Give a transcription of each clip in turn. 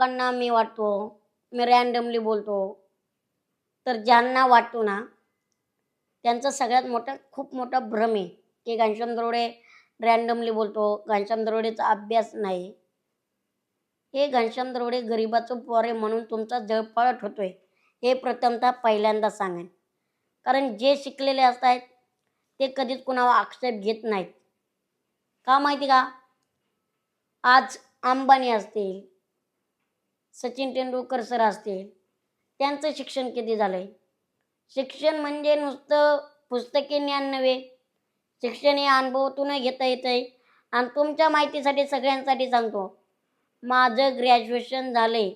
लोकांना मी वाटतो मी रॅन्डमली बोलतो. तर ज्यांना वाटतो ना त्यांचा सगळ्यात मोठा खूप मोठा भ्रम आहे की घनश्याम दरोडे रॅन्डमली बोलतो घनश्याम दरोडेचा अभ्यास नाही. हे घनश्याम दरोडे गरिबाचं पोर आहे म्हणून तुमचा जळपाळट आहे हे प्रथमतः पहिल्यांदा सांगेन. कारण जे शिकलेले असतात ते कधीच कुणावर आक्षेप घेत नाहीत. का माहिती का? आज अंबानी असतील सचिन तेंडुलकर सर असतील. त्यांचं शिक्षण किती झालं आहे शिक्षण म्हणजे नुसतं पुस्तकी ज्ञान नव्हे. शिक्षण हे अनुभवातून घेता येतंय. आणि तुमच्या माहितीसाठी सगळ्यांसाठी सांगतो. माझं ग्रॅज्युएशन झालंय.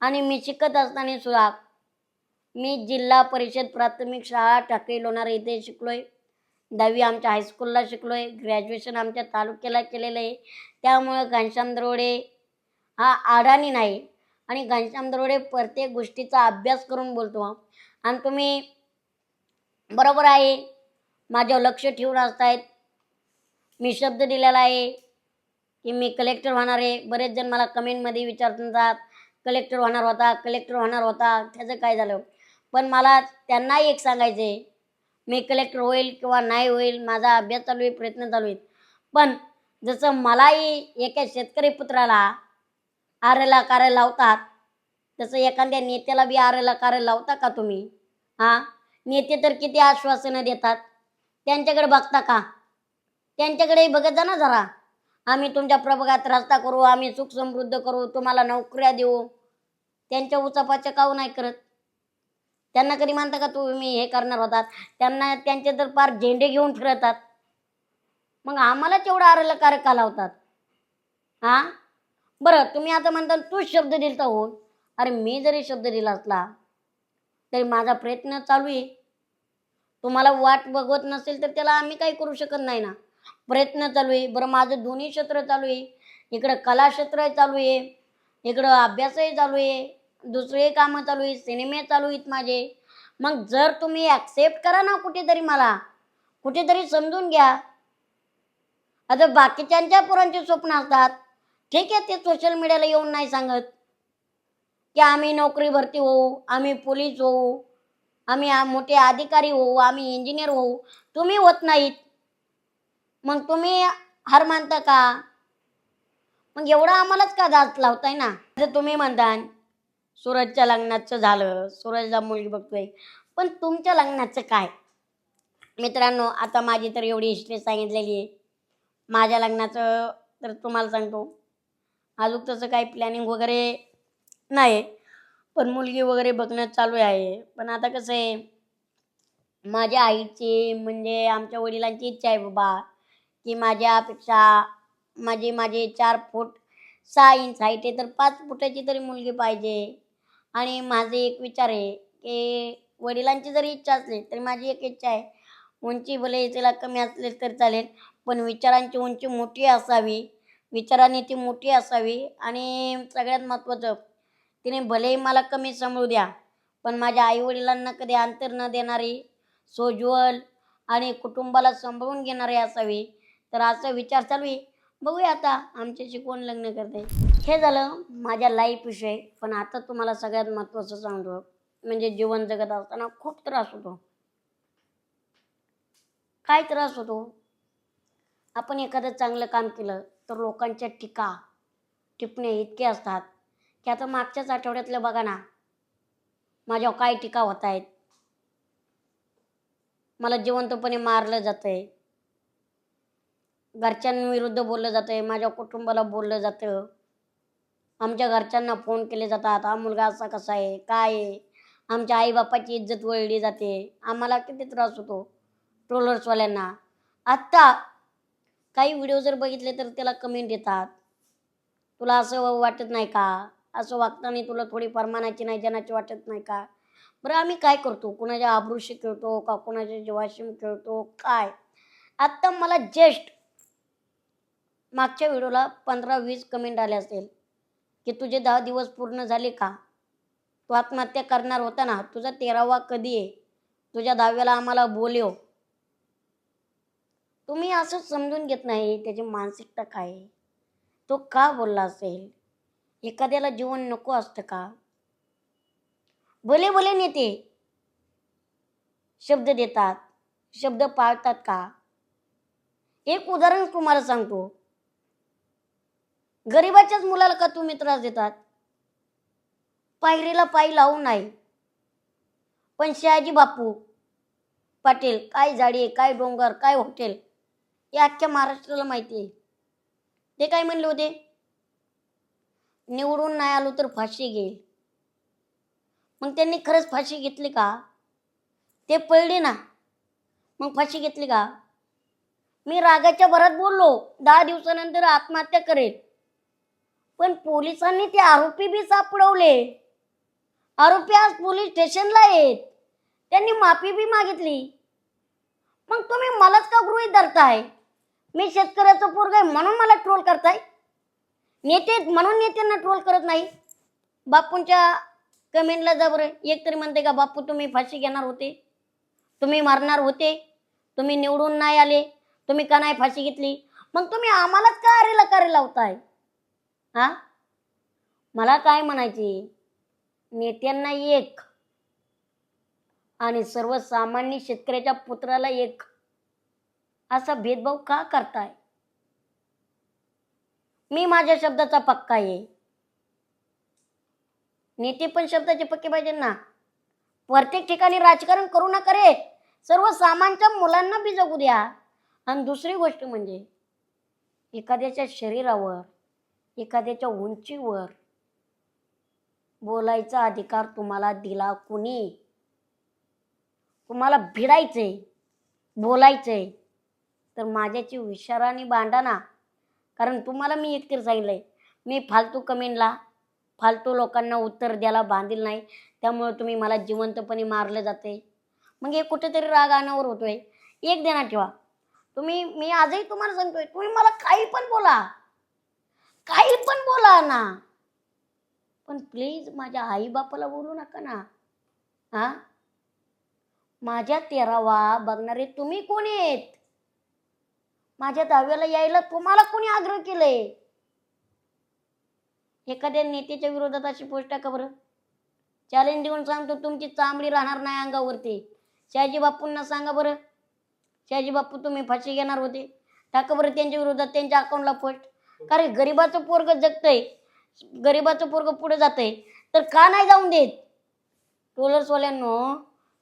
आणि मी शिकत असताना सुद्धा मी जिल्हा परिषद प्राथमिक शाळा टाकळी लोणार इथे आहे दहावी आमच्या हायस्कूलला शिकलो आहे ग्रॅज्युएशन आमच्या तालुक्याला केलेलं आहे. त्यामुळं घनश्याम दरोडे हा आडाणी नाही. आणि घनश्याम दरोडे प्रत्येक गोष्टीचा अभ्यास करून बोलतो. आणि तुम्ही बरोबर आहे. माझ्यावर लक्ष ठेवून असतायत. मी शब्द दिलेला आहे की मी कलेक्टर होणार आहे. बरेच जण मला कमेंटमध्ये विचारतात कलेक्टर होणार होता कलेक्टर होणार होता. त्याचं काय झालं? पण मला त्यांनाही एक सांगायचं आहे मी कलेक्टर होईल किंवा नाही होईल माझा अभ्यास चालू आहे प्रयत्न चालू आहेत. पण जसं मलाही एका शेतकरी पुत्राला आरेला कार्य लावतात. तसं एखाद्या नेत्याला बी आरेला कार्य लावता का तुम्ही? हां? नेते तर किती आश्वासनं देतात. त्यांच्याकडे बघता का? त्यांच्याकडेही बघत जा ना जरा. आम्ही तुमच्या प्रभागात रस्ता करू आम्ही सुख समृद्ध करू तुम्हाला नोकऱ्या देऊ. त्यांच्या उचापाच्या काऊ नाही करत. त्यांना कधी मानता का तुम्ही हे करणार होतात? त्यांना त्यांचे तर फार झेंडे घेऊन फिरतात. मग आम्हालाच एवढं आरेला कार्य का लावतात? हां? बरं तुम्ही आता म्हणता तूच शब्द दिलता हो. अरे मी जरी शब्द दिला असला तरी माझा प्रयत्न चालू आहे. तुम्हाला वाट बघवत नसेल तर त्याला आम्ही काही करू शकत नाही ना. प्रयत्न चालू आहे. बरं माझं दोन्ही क्षेत्र चालू आहे. इकडं कलाक्षेत्रही चालू आहे. इकडं अभ्यासही चालू आहे. दुसरे कामं चालू आहे. सिनेमे चालू आहेत माझे. मग जर तुम्ही ॲक्सेप्ट करा ना कुठेतरी मला. कुठेतरी समजून घ्या. आता बाकीच्यांच्या पोरांची स्वप्न असतात. ठीक आहे ते सोशल मीडियाला येऊन नाही सांगत. की आम्ही नोकरी भरती होऊ आम्ही पोलीस होऊ आम्ही मोठे अधिकारी होऊ आम्ही इंजिनियर होऊ. तुम्ही होत नाहीत. मग तुम्ही हार मानता का? मग एवढं आम्हालाच का दात लावताय ना? जर तुम्ही म्हणता सूरजच्या लग्नाचं झालं सूरजला मुलगी बघतोय. पण तुमच्या लग्नाचं काय? मित्रांनो आता माझी तर एवढी हिस्ट्री सांगितलेली आहे. माझ्या लग्नाचं तर तुम्हाला सांगतो. अजून तसं काही प्लॅनिंग वगैरे नाही पण मुलगी वगैरे बघणं चालू आहे. पण आता कसं आहे माझ्या आईची म्हणजे आमच्या वडिलांची इच्छा आहे बाबा की माझ्यापेक्षा माझी माझे चार फूट सहा इंच हाईट आहे तर पाच फुटाची तरी मुलगी पाहिजे. आणि माझे एक विचार आहे की वडिलांची जरी इच्छा असली तरी माझी एक इच्छा आहे. उंची भले तिला कमी असले तर चालेल पण विचारांची उंची मोठी असावी. विचाराने ती मोठी असावी आणि सगळ्यात महत्त्वाचं तिने भलेही मला कमी सांभाळू द्या पण माझ्या आईवडिलांना कधी अंतर न देणारी सोज्वल आणि कुटुंबाला सांभाळून घेणारी असावी. तर असा विचार चालू आहे. बघूया आता आमच्याशी कोण लग्न करते हे झालं माझ्या लाईफ विषय पण आता तुम्हाला सगळ्यात महत्त्वाचं सांगतो. म्हणजे जीवन जगत असताना खूप त्रास होतो. काय त्रास होतो? आपण एखादं चांगलं काम केलं तर लोकांच्या टीका टिपणे इतके असतात की आता मागच्याच आठवड्यातलं बघा ना माझ्यावर काय टीका होत आहेत. मला जिवंतपणे मारलं जातं आहे घरच्यांविरुद्ध बोललं जातं आहे माझ्या कुटुंबाला बोललं जातं. आमच्या घरच्यांना फोन केले जातात हा मुलगा असा कसा आहे? काय आहे? आमच्या आईबापाची इज्जत वळली जाते. आम्हाला किती त्रास होतो ट्रोलर्सवाल्यांना. आत्ता काही व्हिडिओ जर बघितले तर त्याला कमेंट येतात. तुला असं वाटत नाही का? असं वागताना तुला थोडी परमानाची नाही जनाची वाटत नाही का? बरं आम्ही काय करतो? कुणाच्या आब्रूशी खेळतो का कुणाच्या जीवाशी खेळतो? काय? आत्ता मला जस्ट मागच्या व्हिडिओला पंधरा वीस कमेंट आले असेल. की तुझे दहा दिवस पूर्ण झाले का? तू आत्महत्या करणार होता ना? तुझा तेरावा कधी आहे? तुझ्या दहाव्याला आम्हाला बोलव. तुम्ही असं समजून घेत नाही त्याची मानसिकता काय आहे? तो का बोलला असेल? एखाद्याला जीवन नको असतं का? भले भले नेते. शब्द देतात. शब्द पाळतात का? एक उदाहरण तुम्हाला सांगतो. गरिबाच्याच मुलाला का तुम्ही त्रास देतात? पायरीला पाय लावू नाही. पण शहाजी बापू पाटील काय झाडी आहे काय डोंगर काय हॉटेल हे अख्ख्या महाराष्ट्राला माहिती आहे. ते काय म्हणले होते? निवडून नाही आलो तर फाशी घेईल. मग त्यांनी खरंच फाशी घेतली का? ते पळले ना. मग फाशी घेतली का? मी रागाच्या भरात बोललो दहा दिवसानंतर आत्महत्या करेल. पण पोलिसांनी ते आरोपी बी सापडवले. आरोपी आज पोलीस स्टेशनला आहेत. त्यांनी माफी बी मागितली. मग तुम्ही मलाच का गृहित धरताय? मी शेतकऱ्याचं पोरग आहे म्हणून मला ट्रोल करताय. नेते म्हणून नेत्यांना ट्रोल करत नाही. बापूंच्या कमेंटला जा बरं. एक तरी म्हणते का बापू तुम्ही फाशी घेणार होते. तुम्ही मारणार होते. तुम्ही निवडून नाही आले. तुम्ही का नाही फाशी घेतली? मग तुम्ही आम्हालाच का अरेला करे लावताय? हा? मला काय म्हणायचे? नेत्यांना एक आणि सर्वसामान्य शेतकऱ्याच्या पुत्राला एक. असा भेदभाव का करताय? मी माझ्या शब्दाचा पक्का आहे. नेते पण शब्दाचे पक्के पाहिजे ना. प्रत्येक ठिकाणी राजकारण करू नका रे. सर्वसामान्य मुलांना बी जगू द्या. आणि दुसरी गोष्ट म्हणजे एखाद्याच्या शरीरावर एखाद्याच्या उंचीवर बोलायचा अधिकार तुम्हाला दिला कुणी? तुम्हाला भिडायचंय बोलायचंय. तर माझ्याची विचाराने बांधा ना. कारण तुम्हाला मी इतकं सांगितलं आहे मी फालतू कमेंटला फालतू लोकांना उत्तर द्यायला बांधील नाही. त्यामुळे तुम्ही मला जिवंतपणे मारले जाते मग हे कुठेतरी राग अनावर आहे एक देणार ठेवा. तुम्ही मी आजही तुम्हाला सांगतोय तुम्ही मला काही पण बोला. काही पण बोला ना. पण प्लीज माझ्या आईबापाला बोलू नका ना. हां? माझ्या तेरावा बघणारे तुम्ही कोण आहेत? माझ्या दहाव्याला यायला तुम्हाला कोणी आग्रह केलंय? एखाद्या नेत्याच्या विरोधात अशी पोस्ट टाका बरं. चॅलेंज देऊन सांगतो तुमची चांबडी राहणार नाही अंगावरती. शहाजी बापूंना सांगा बरं. शहाजी बापू तुम्ही फाशी घेणार होते. टाका बरं त्यांच्या विरोधात त्यांच्या अकाउंटला पोस्ट कारण गरिबाचं पोरग जगतंय गरिबाचं पोरग पुढे जातंय तर का नाही जाऊन देत? टोलर्सवाल्यांनो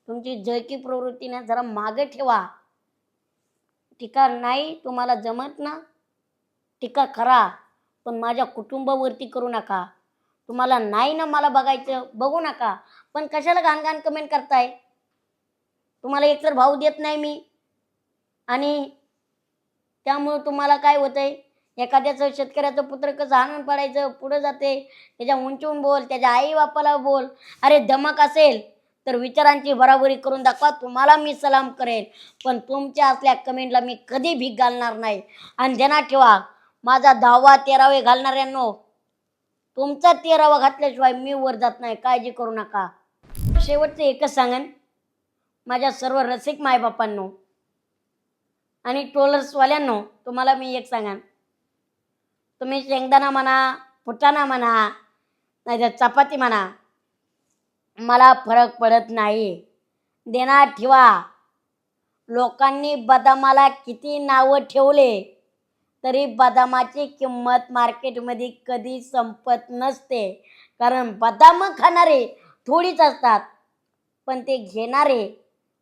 तुमची जळकी प्रवृत्तीने जरा मागे ठेवा. टीका नाही तुम्हाला जमत ना? टीका करा पण माझ्या कुटुंबावरती करू नका. तुम्हाला नाही ना मला बघायचं बघू नका. पण कशाला घाण घाण कमेंट करताय? तुम्हाला एकतर भाव देत नाही मी. आणि त्यामुळं तुम्हाला काय होतंय? एखाद्याचं शेतकऱ्याचं पुत्र कसं हाणून पडायचं पुढं जाते. त्याच्या उंचून बोल त्याच्या आई बापाला बोल. अरे धमक असेल. तर विचारांची बराबरी करून दाखवा तुम्हाला मी सलाम करेन. पण तुमच्या असल्या कमेंटला मी कधी भीक घालणार नाही. आणि ध्यानात ठेवा माझा दहावा तेरावे घालणाऱ्यांनो तुमचा तेरावा घातल्याशिवाय मी वर जात नाही. काळजी करू नका. शेवटचं एकच सांगन. माझ्या सर्व रसिक मायबापांनो आणि ट्रोलर्सवाल्यांनो तुम्हाला मी एक सांगन. तुम्ही शेंगदाणा म्हणा फुटाणा म्हणा नाहीतर चपाती म्हणा मला फरक पडत नाही. देणार ठेवा. लोकांनी बदामाला किती नावं ठेवले तरी बदामाची किंमत मार्केटमध्ये कधी संपत नसते. कारण बदाम खाणारे थोडीच असतात पण ते घेणारे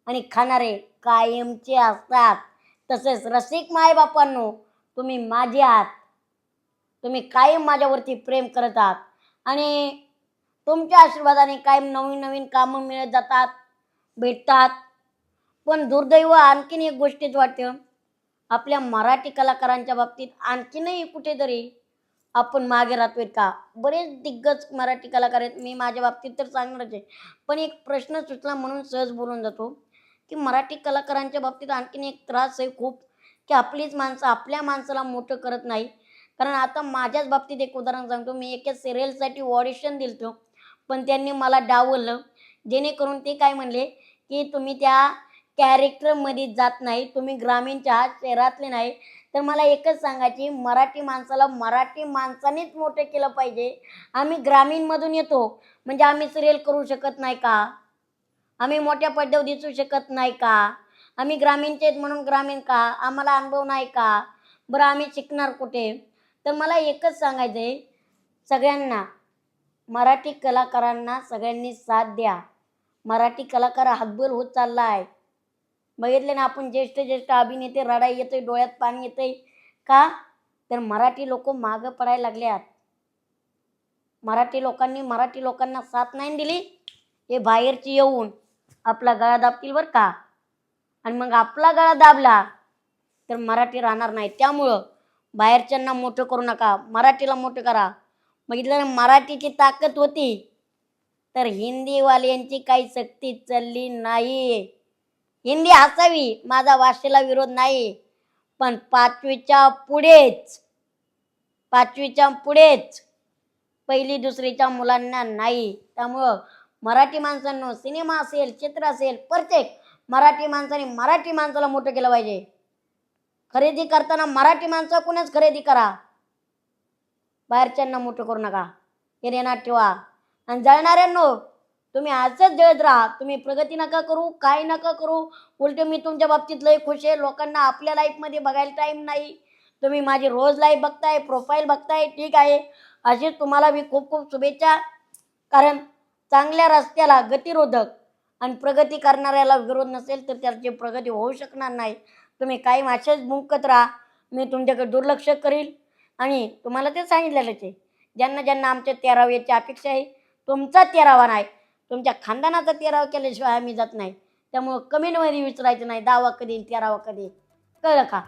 आणि खाणारे कायमचे असतात. तसेच रसिक मायबापांनो तुम्ही माझे आहात. तुम्ही कायम माझ्यावरती प्रेम करत आहात. आणि तुमच्या आशीर्वादाने कायम नवीन नवीन कामं मिळत जातात भेटतात. पण दुर्दैव आणखीन एक गोष्टीच वाटतं. आपल्या मराठी कलाकारांच्या बाबतीत आणखीनही कुठेतरी आपण मागे राहतोय का? बरेच दिग्गज मराठी कलाकार आहेत. मी माझ्या बाबतीत तर सांगणारच आहे. पण एक प्रश्न सुचला म्हणून सहज बोलून जातो की मराठी कलाकारांच्या बाबतीत आणखीन एक त्रास आहे खूप की आपलीच माणसं आपल्या माणसाला मोठं करत नाही कारण आता माझ्याच बाबतीत एक उदाहरण सांगतो. मी एका सिरियलसाठी ऑडिशन दिलतो. पण त्यांनी मला डावलं जेणेकरून ते काय म्हणले की तुम्ही त्या कॅरेक्टरमध्ये जात नाही तुम्ही ग्रामीणच्या शहरातले नाही. तर मला एकच सांगायची मराठी माणसाला मराठी माणसानेच मोठं केलं पाहिजे. आम्ही ग्रामीणमधून येतो म्हणजे आम्ही सिरियल करू शकत नाही का? आम्ही मोठ्या पड्ड्यावर दिसू शकत नाही का? आम्ही ग्रामीणचे आहेत म्हणून ग्रामीण का? आम्हाला अनुभव नाही का? बरं आम्ही शिकणार कुठे? तर मला एकच सांगायचं आहे सगळ्यांना मराठी कलाकारांना सगळ्यांनी साथ द्या. मराठी कलाकार हातबल होत चालला आहे बघितले ना आपण ज्येष्ठ ज्येष्ठ अभिनेते रडाई येतोय डोळ्यात पाणी येतंय. का? तर मराठी लोक मागं पडायला लागल्यात. मराठी लोकांनी मराठी लोकांना साथ नाही दिली हे बाहेरची येऊन आपला गळा दाबतील बरं का? आणि मग आपला गळा दाबला तर मराठी राहणार नाही. त्यामुळं बाहेरच्यांना मोठं करू नका. मराठीला मोठं करा. बघितलं ना मराठीची ताकद होती तर हिंदीवाल्यांची काही सक्ती चालली नाही. हिंदी असावी माझा भाषेला विरोध नाही. पण पाचवीच्या पुढेच पाचवीच्या पुढेच पहिली दुसरीच्या मुलांना नाही. त्यामुळं मराठी माणसांनो सिनेमा असेल चित्र असेल प्रत्येक मराठी माणसाने मराठी माणसाला मोठं केलं पाहिजे. खरेदी करताना मराठी माणसाकडूनच खरेदी करा. बाहेरच्यांना मोठं करू नका. हे रेनात ठेवा. आणि जळणाऱ्यांनो तुम्ही असंच जळत राहा. तुम्ही प्रगती नका करू काय नका करू. उलट मी तुमच्या बाबतीत लय खुश आहे. लोकांना आपल्या लाईफमध्ये बघायला टाईम नाही. तुम्ही माझी रोज लाईफ बघताय प्रोफाईल बघताय ठीक आहे. अशीच तुम्हाला मी खूप खूप शुभेच्छा. कारण चांगल्या रस्त्याला गतिरोधक आणि प्रगती करणाऱ्याला विरोध नसेल तर त्याची प्रगती होऊ शकणार नाही. तुम्ही काही असेच मुंकत राहा. मी तुमच्याकडे दुर्लक्ष करील. आणि तुम्हाला ते सांगितलेलंच आहे ज्यांना ज्यांना आमच्या तेराव याची अपेक्षा आहे तुमचा तेरावा नाही. तुमच्या खानदानाचा तेरावा केल्याशिवाय आम्ही जात नाही. त्यामुळं कमेंटमध्ये विचारायचं नाही दावा कधी तेरावा कधी कळलं का?